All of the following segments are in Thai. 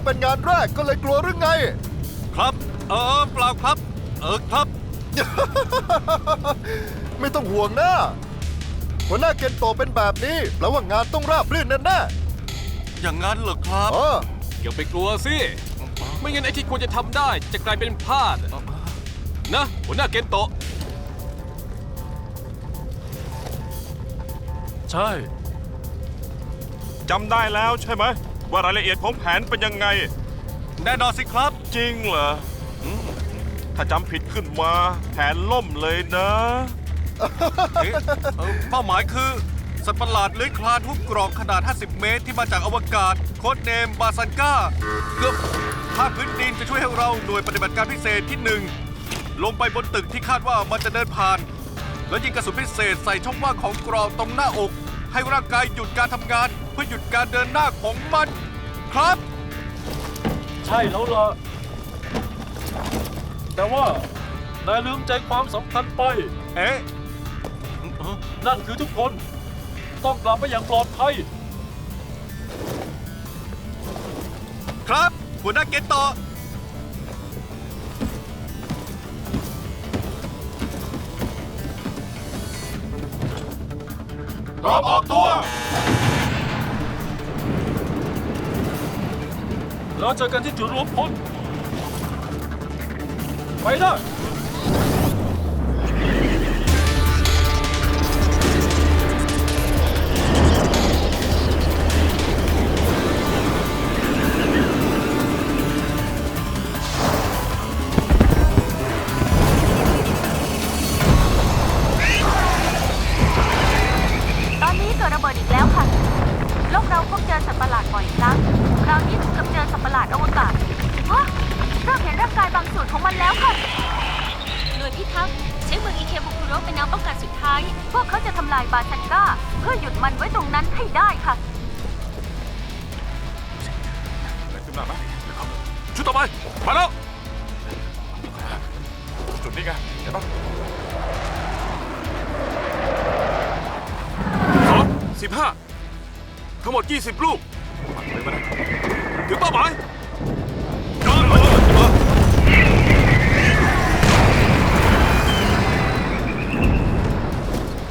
ว่าเป็นงานแรกก็เลยกลัวหรือไง ครับ เออเปล่าครับ เออครับ ไม่ต้องห่วงนะหัวหน้าเกนโตเป็นแบบนี้แปลว่างานต้องราบรื่นแน่อย่างนั้นเหรอครับๆเอออย่าไปกลัวสิ ไม่งั้นไอ้ที่ควรจะทำได้จะกลายเป็นพลาดนะหัวหน้าเกนโตะใช่ จำได้แล้วใช่ไหม ว่ารายละเอียดของแผนเป็นยังไง แน่นอนสิครับ จริงเหรออืมถ้าจำผิดขึ้นมาแผนล่มเลยนะ เอ๊ะเอ่อเป้าหมายคือ สัตว์ประหลาดเลื้อยคลานทุกกรองขนาด 50 เมตรที่มาจากอวกาศ โค้ดเนม บาซันกาเกือบภาคพื้นดินจะช่วยให้เราหน่วยปฏิบัติการพิเศษที่หนึ่งลงไปบนตึกที่คาดว่ามันจะเดินผ่าน แล้วยิงกระสุนพิเศษใส่ช่องว่างของกรองตรงหน้าอก ให้ร่างกายหยุดการทำงาน เพื่อหยุดการเดินหน้าของมัน ครับ ใช่แล้วล่ะ แต่ว่านายลืมใจความสำคัญไป เอ๊ะนั่นคือทุกคน ต้องกลับไปอย่างปลอดภัย ครับ หัวหน้าเกตต่อพร้อมออกตัว แล้วเจอกันที่จุดรวมพลไปได้ตอนนี้เกิดระเบิดอีกแล้วค่ะ โลกเราพบเจอสัตว์ประหลาดบ่อยครั้ง ราวนี้ถึงกับเจอสัตว์ประหลาดอวกาศฮะเริ่มเห็นร่างกายบางส่วนของมันแล้วค่ะ หน่วยพิทักษ์ใช้เมืองอิเคบุคุโรเป็นแนวป้องกันสุดท้าย พวกเขาจะทำลายบาชันก้า เพื่อหยุดมันไว้ตรงนั้นให้ได้ค่ะขึ้นมาไหมชุดต่อไป มาแล้ว จุดนี้ไงเห็นปะสองสิบห้าทั้งหมด 20 ลูก ถึงเป้าหมาย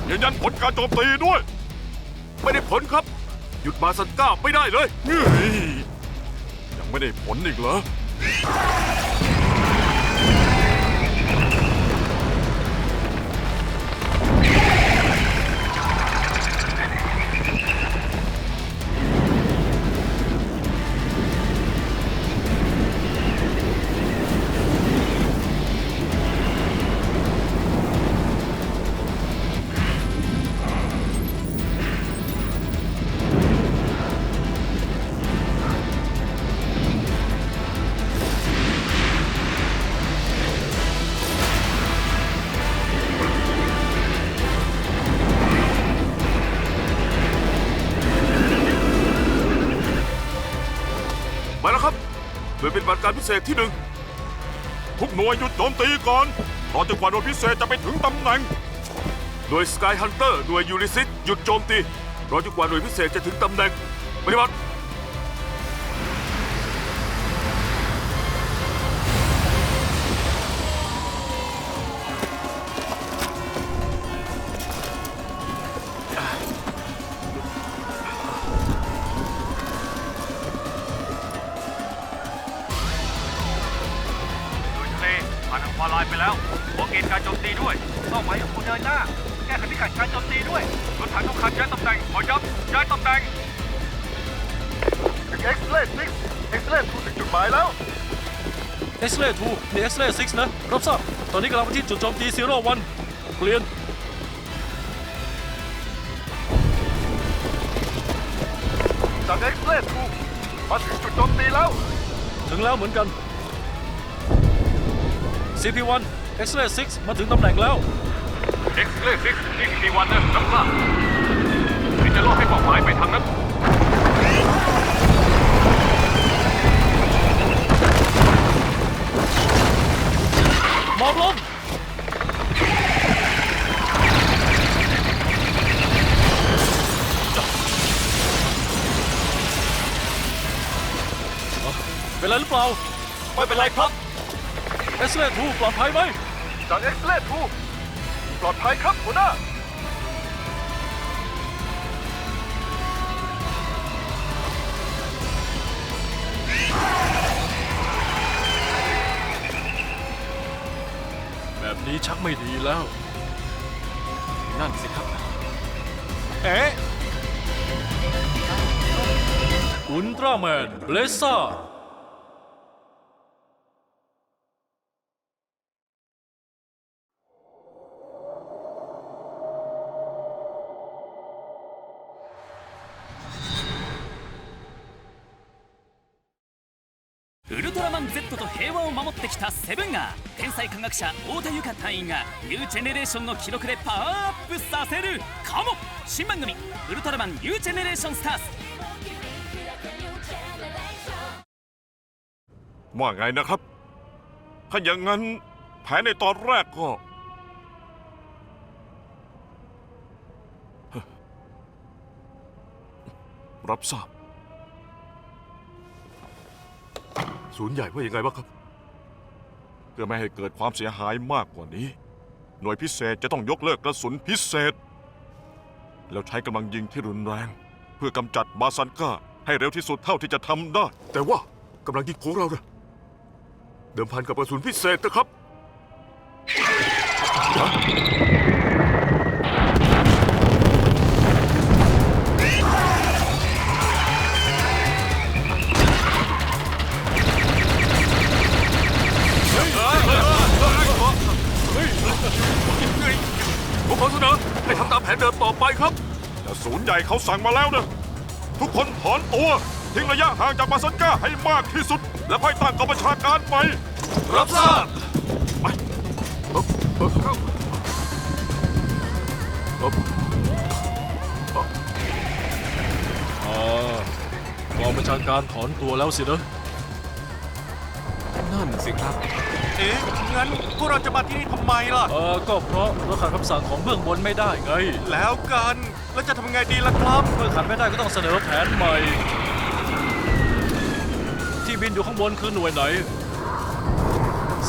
ยืนยันผลการโจมตีด้วย ไม่ได้ผลครับ หยุดมาซันก้าไม่ได้เลยเฮ้ยยังไม่ได้ผลอีกเหรอ การพิเศษที่หนึ่งทุกหน่วยหยุดโจมตีก่อนรอจนกว่าหน่วยพิเศษจะไปถึงตำแหน่งหน่วยสกายฮันเตอร์หน่วยยูริซิสหยุดโจมตีรอจนกว่าหน่วยพิเศษจะถึงตำแหน่งปฏิบัติ ลย์ทูนี่เอ็กซ์เลย์ซิกนะ รับทราบ ตอนนี้กำลังไปที่จุดโจมตีซีโร่วันเปลี่ยนจากเอ็กซ์เลสทูมาถึงจุดโจมตีแล้ว ถึงแล้วเหมือนกัน CP1 เอ็กซ์เลย์ซิกมาถึงตำแหน่งแล้วเอ็กซ์เลสิกนี่ทีวันนะรับทราบที่จะล่อให้เป้าหมายไปทางนั้น มองลมหรือเปล่า ไม่เป็นไรครับเอสเลทูปลอดภัยไหมจานเอสเลทูปลอดภัยครับหัวหน้า นี้ชักไม่ดีแล้ว นั่นสิครับ เอ๊ะอุลตร้าแมนเลซ่า 科学者太田由香隊員がニュージェネレーションの記録でパワーアップさせるかも新番組「ウルトラマンニュージェネレーションスターズ」 ว่าไงนะครับ ถ้าอย่างนั้นแผนในตอนแรกก็ รับทราบ ศูนย์ใหญ่ว่ายังไงบ้างครับ เ พื่อไม่ให้เกิดความเสียหายมากกว่านี้ หน่วยพิเศษจะต้องยกเลิกกระสุนพิเศษ แล้วใช้กำลังยิงที่รุนแรง เพื่อกำจัดบาซันก้าให้เร็วที่สุดเท่าที่จะทำได้ แต่ว่ากำลังยิงของเรานะเดิมพันกับกระสุนพิเศษนะครับ นเดิมต่อไปครับ แต่ศูนย์ใหญ่เขาสั่งมาแล้วนะทุกคนถอนตัว ทิ้งระยะห่างจากบาซันก้าให้มากที่สุด และค่อยตั้งกองบัญชาการไป รับทราบไปกองประชาการถอนตัวแล้วสินะ นั่นสิครับ เอ๊ะงั้นพวกเราจะมาที่นี่ทำไมล่ะ เออก็เพราะเราขัดคำสั่งของเบื้องบนไม่ได้ไง แล้วกัน แล้วจะทำไงดีล่ะครับ เมื่อขัดไม่ได้ก็ต้องเสนอแผนใหม่ ที่บินอยู่ข้างบนคือหน่วยไหน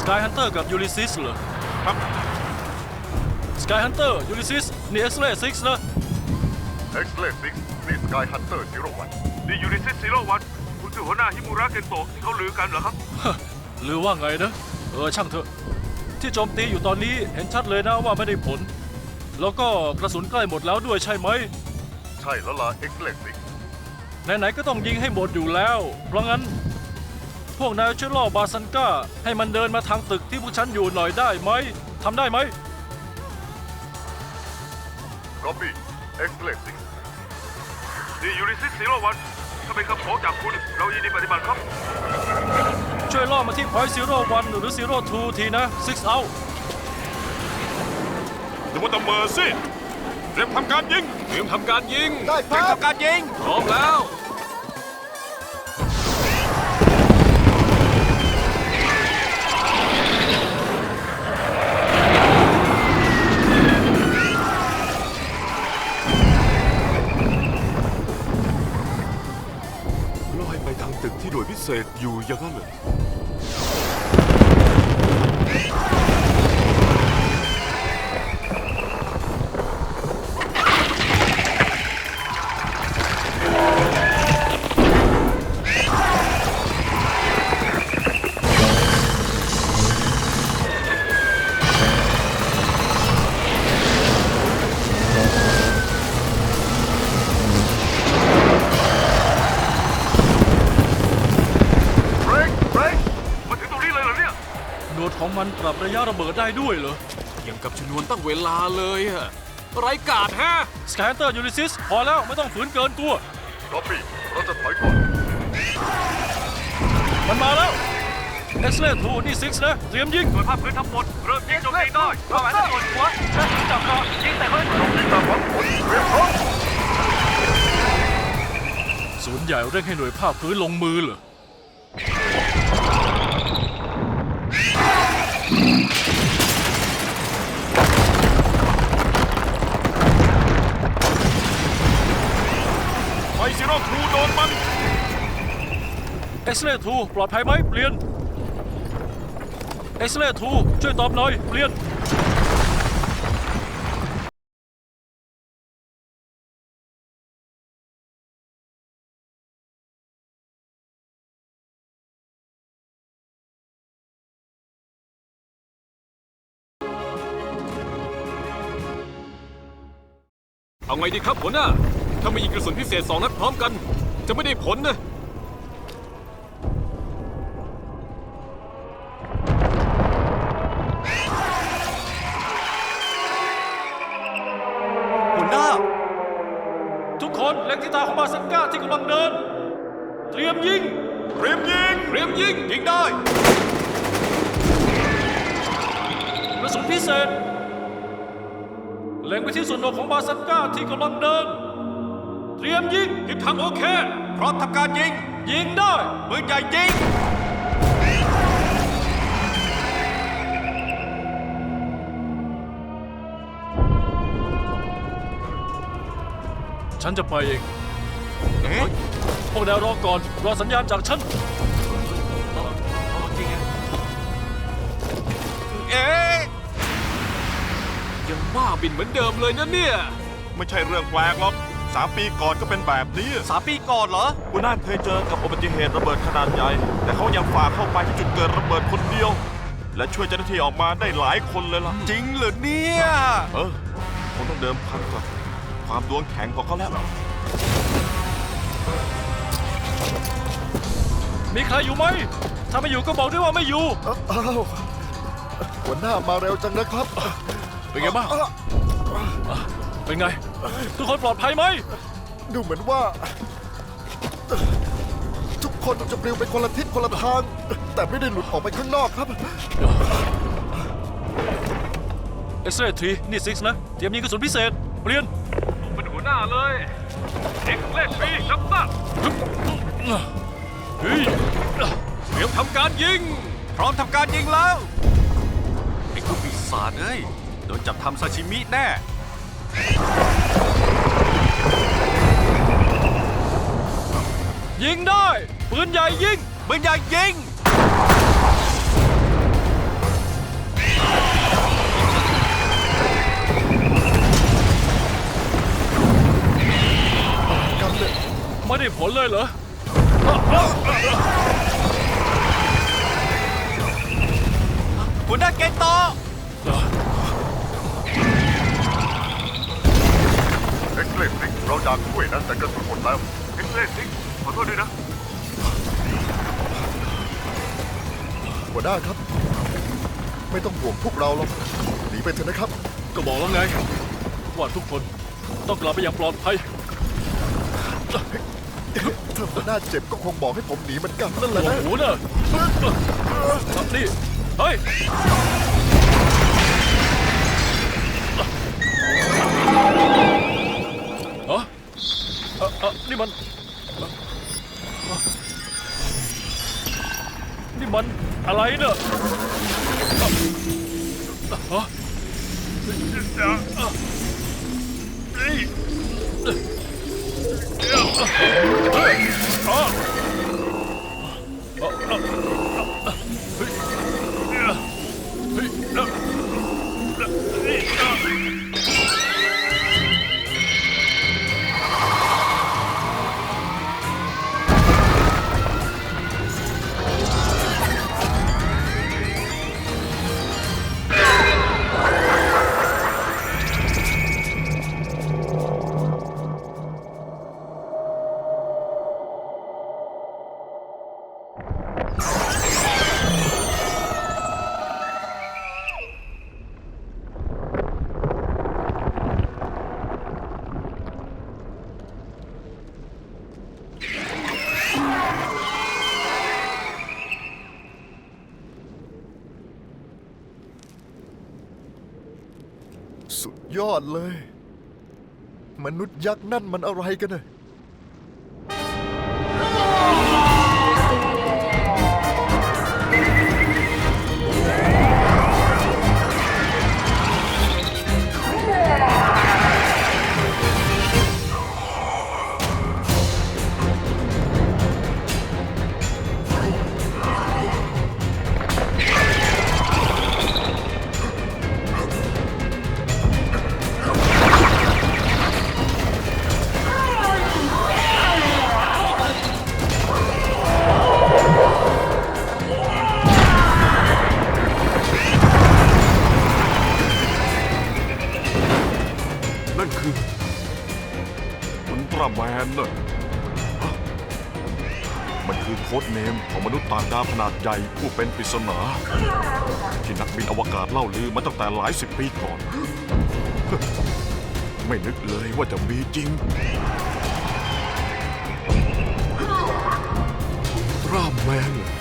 Sky Hunter กับ Ulysses เหรอครับ Sky Hunter Ulysses นี่ X-Ray 6นะ เอ็กซ์เลซิกนี่สกายฮันเตอร์ซีโร่วันนี่ยูนิซิสซีโร่วันคุณคือหัวหน้าฮิมูระเกนโตะที่เขาลือกันเหรอครับหรือว่าไงนะ เออช่างเถอะ ที่โจมตีอยู่ตอนนี้เห็นชัดเลยนะว่าไม่ได้ผล แล้วก็กระสุนใกล้หมดแล้วด้วยใช่ไหม ใช่แล้วล่ะเอ็กซ์เลซิกไหนๆก็ต้องยิงให้หมดอยู่แล้ว เพราะงั้น พวกนายช่วยล่อบาซันก้า ให้มันเดินมาทางตึกที่พวกฉันอยู่หน่อยได้ไหมทำได้ไหมกอบบี้เอ็กซ์เลซิกนี่ยูนิซิสซีโร่วันถ้าเป็นคำขอจากคุณ เรายินดีปฏิบัติครับ ช่วยล่อมาที่ Point Zero One หรือ Zero Two ทีนะ Six Out ถึงว่าตะเมอสิเตรียมทำการยิงเตรียมทำการยิงได้ครับทำการยิง พร้อมแล้วลอยไปทางตึกที่หน่วยพิเศษอยู่อย่างนั้นเลยเของมันปรับระยะระเบิดได้ด้วยเหรอ ยังกับชนวนตั้งเวลาเลยอะไรกาดฮะ Sky Hunter Ulysses พอแล้วไม่ต้องฝืนเกินตัวกอบบี้เราจะถอยก่อน มันมาแล้ว X-Ray Two นี่ Six นะเตรียมยิงหน่วยภาคพื้นทั้งหมด เริ่มยิงโจมตีได้เป้าหมายจะตรวจหัวเชิญจับเกาะยิงแต่เฮ้ยยิงตามหวังผลเตรียมพร้อมศูนย์ใหญ่เร่งให้หน่วยภาคพื้นลงมือเหรอ ซีโร่ทูโดนมันเอ็กซ์เรย์ทูปลอดภัยไหมเปลี่ยนเอ็กซ์เรย์ทูช่วยตอบหน่อยเปลี่ยนเอาไงดีครับหัวหน้า ถ้าไม่ยิงกระสุนพิเศษสองนัดพร้อมกัน จะไม่ได้ผลนะ หัวหน้า ทุกคนเล็งที่ตาของบาซันก้าที่กำลังเดิน เตรียมยิง เตรียมยิง เตรียมยิง ยิงได้ กระสุนพิเศษ เล็งไปที่ส่วนอกของบาซันก้าที่กำลังเดิน เตรียมยิงทิศทางโอเค พร้อมทำการยิง ยิงได้ปืนใหญ่ยิง ฉันจะไปเองเอ๊ะพวกนายรอก่อน รอสัญญาณจากฉัน เอ๊ะยังบ้าบินเหมือนเดิมเลยนะเนี่ย ไม่ใช่เรื่องแปลกหรอก สามปีก่อนก็เป็นแบบนี้สามปีก่อนเหรอหัวหน้าเคยเจอกับอุบัติเหตุระเบิดขนาดใหญ่ แต่เขายังฝ่าเข้าไปที่จุดเกิดระเบิดคนเดียว และช่วยเจ้าหน้าที่ออกมาได้หลายคนเลยล่ะ จริงเหรอเนี่ยเออคงต้องเดิมพันกับความดวงแข็งของเขาแล้วมีใครอยู่ไหม ถ้าไม่อยู่ก็บอกด้วยว่าไม่อยู่อ้าวหัวหน้ามาเร็วจังนะครับ เป็นไงบ้าง เป็นไง ทุกคนปลอดภัยไหม ดูเหมือนว่า ทุกคนจะปลิวไปคนละทิศคนละทาง แต่ไม่ได้หลุดออกไปข้างนอกครับ เอ็กซ์เรย์ทรีนี่ซิกนะ เตรียมยิงกระสุนพิเศษ เปลี่ยนผมเป็นหัวหน้าเลยเอ็กซ์เลสฟีรับทราบเฮ้ยเตรียมทำการยิง พร้อมทำการยิงแล้ว ไอ้พวกปีศาจเอ้ย โดนจับทำซาชิมิแน่ ยิงได้ ปืนใหญ่ยิง ปืนใหญ่ยิงกันเลยไม่ได้ผลเลยเหรอ หัวหน้าเกโตเอ็กซ์เลสซิกเราอยากช่วยนะแต่กระสุนหมดแล้วเอ็กซ์เลสซิก อโทษด้วยนะ หัวหน้าครับ ไม่ต้องห่วงพวกเราหรอกหนีไปเถอะนะครับ ก็บอกแล้วไง ว่าทุกคนต้องกลับไปอย่างปลอดภัย ถ้าหัวหน้าเจ็บก็คงบอกให้ผมหนีเหมือนกันนั่นแหละโอ้นะโหเนอะนี่ เฮ้ย ฮะเอ่อเอ่อนี่มัน อะไรเนอะ ยอดเลย มนุษย์ยักษ์นั่นมันอะไรกันน่ะ เป็นปริศนา ที่นักบินอวกาศเล่าลือมาตั้งแต่หลายสิบปีก่อน ไม่นึกเลยว่าจะมีจริง ร่ามแมนเหรอ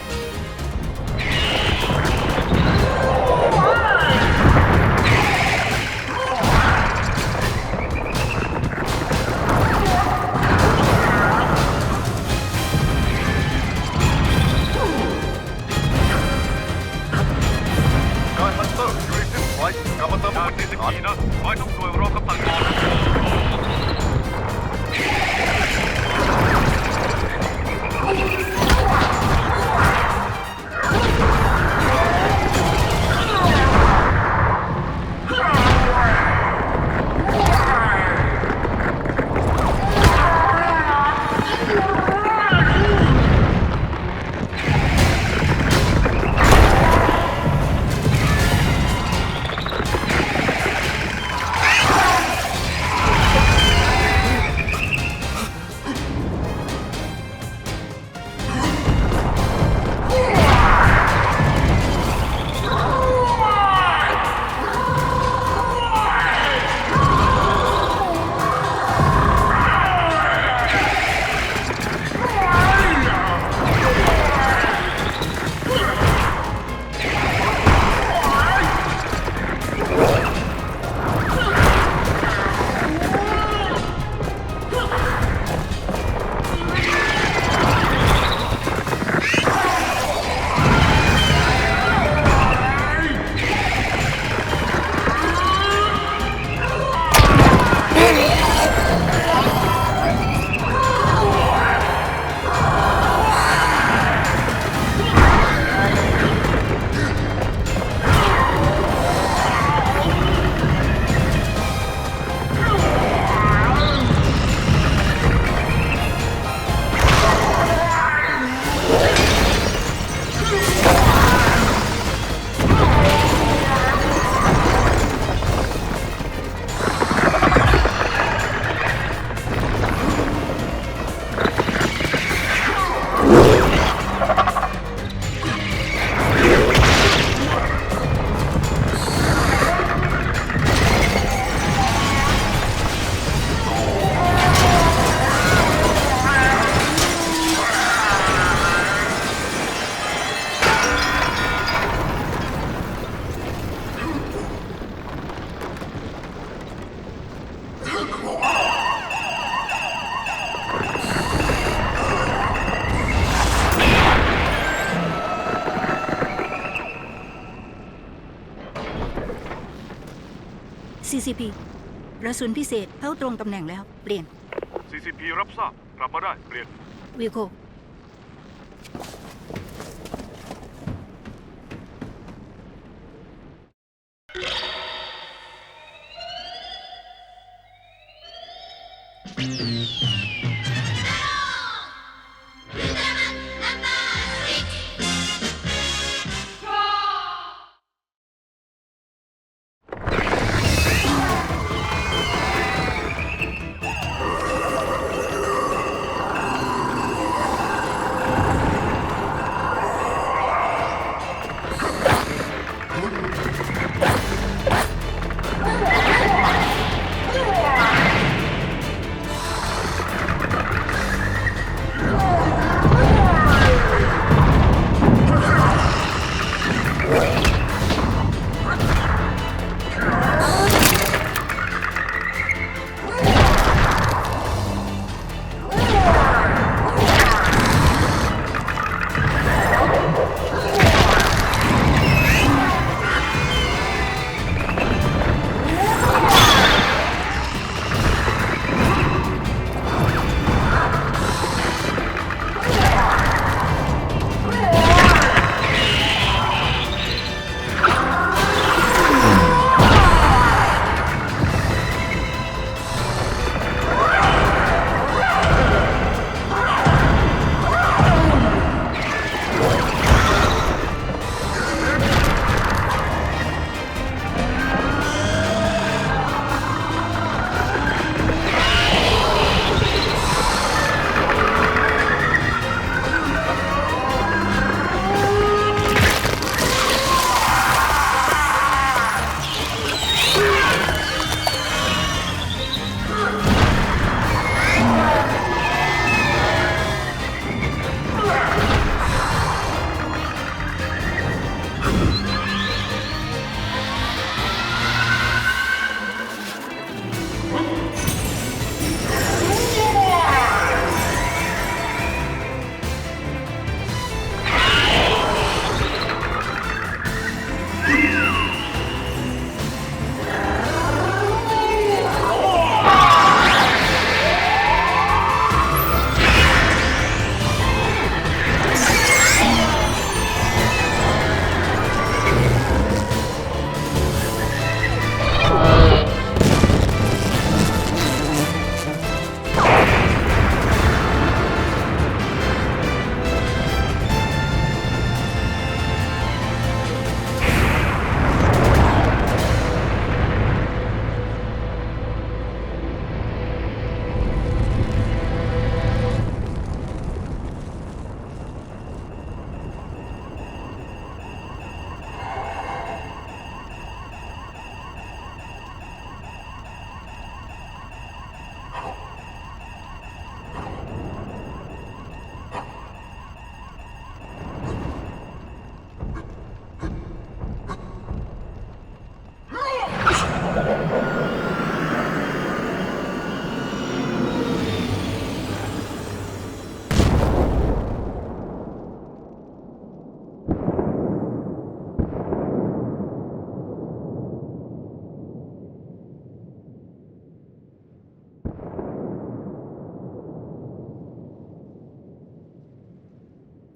CCP กระสุนพิเศษเข้าตรงตำแหน่งแล้ว เปลี่ยน CCP รับทราบกลับมาได้เปลี่ยนวิวโค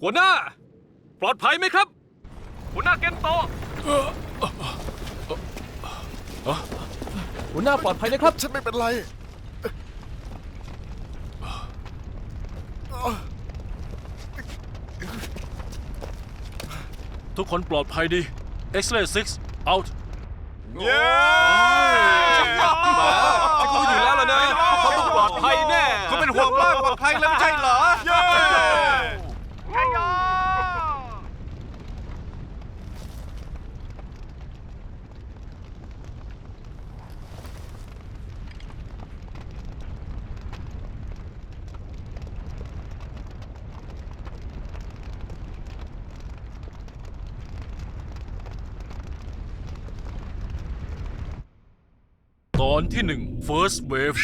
หัวหน้า ปลอดภัยไหมครับ หัวหน้าเกนโตหัวหน้าปลอดภัยนะครับ ฉันไม่เป็นไร ทุกคนปลอดภัยดี X-ray 6 out เย้ฉันรู้อยู่แล้วล่ะนะเขาต้องปลอดภัยแน่เขาเป็นห่วงมากกว่าใครแล้วไม่ใช่เหรอ เย้ ต อนที่ 1 first wave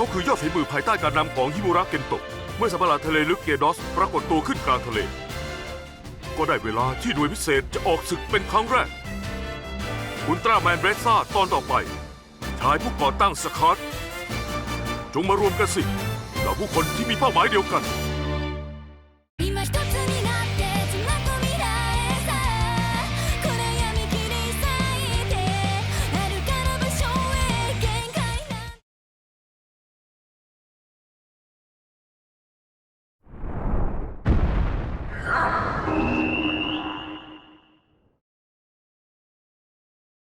เขาคือยอดฝีมือภายใต้การนำของฮิมุระเกนโตะเมื่อสัตว์ประหลาดทะเลลึกเกดอสปรากฏตัวขึ้นกลางทะเล ก็ได้เวลาที่หน่วยพิเศษจะออกศึกเป็นครั้งแรกอุลตร้าแมนเบรซ่าตอนต่อไปชายผู้ก่อตั้งสคอตจงมารวมกันสิเหล่าผู้คนที่มีเป้าหมายเดียวกัน